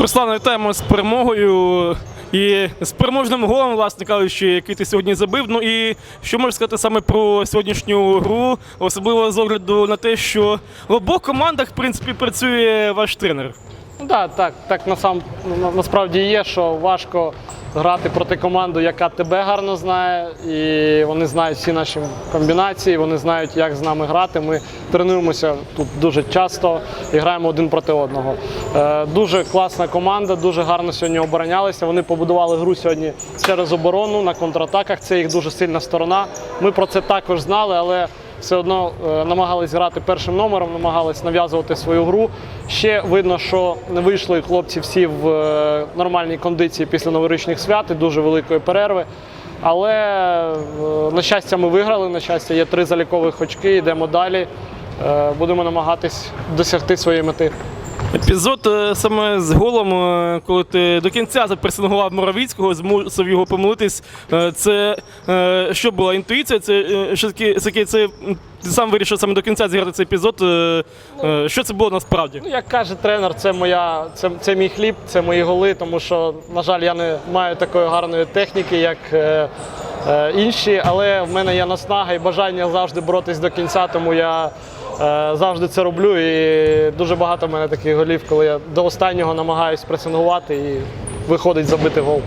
Руслан, вітаємо з перемогою і з переможним голом, власне кажучи, який ти сьогодні забив. Ну і що можеш сказати саме про сьогоднішню гру, особливо з огляду на те, що в обох командах, в принципі, працює ваш тренер. Ну, да, так, так насам, на- насправді є, що важко грати проти команди, яка тебе гарно знає, і вони знають всі наші комбінації, вони знають, як з нами грати. Ми тренуємося тут дуже часто і граємо один проти одного. Е, дуже класна команда, дуже гарно сьогодні оборонялися. Вони побудували гру сьогодні через оборону на контратаках. Це їх дуже сильна сторона. Ми про це також знали, але все одно е, намагались грати першим номером, намагались нав'язувати свою гру. Ще видно, що не вийшли хлопці всі в е, нормальній кондиції після новорічних свят і дуже великої перерви. Але на щастя, ми виграли. На щастя, є три залікових очки. Йдемо далі. Будемо намагатись досягти своєї мети. Епізод е, саме з голом, е, коли ти до кінця запресингував Моровіцького, змусив його помилитись. е, Це що була інтуїція? Це що таке, це, ти сам вирішив саме до кінця зіграти цей епізод. Що це було насправді? Ну, як каже тренер, це моя це, це мій хліб, це мої голи, тому що, на жаль, я не маю такої гарної техніки, як е, е, інші, але в мене є наснага і бажання завжди боротись до кінця, тому я завжди це роблю. І дуже багато в мене таких голів, коли я до останнього намагаюсь пресингувати і виходить забити гол.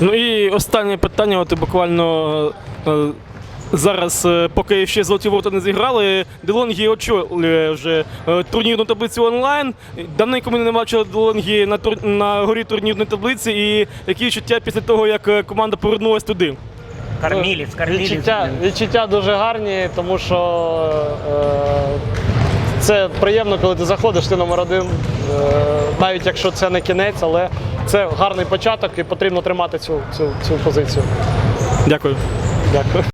Ну і останнє питання, от буквально. е, Зараз, е, поки ще золоті ворота не зіграли, Делонгі очолює вже е, турнірну таблицю онлайн. Давненько ми не бачили Делонгі на, тур... на горі турнірної таблиці. І які відчуття після того, як е, команда повернулась туди? Кормилец, кормилец. Відчуття, відчуття дуже гарні, тому що е, це приємно, коли ти заходиш, ти номер один, е, навіть якщо це не кінець, але це гарний початок і потрібно тримати цю, цю, цю позицію. Дякую. Дякую.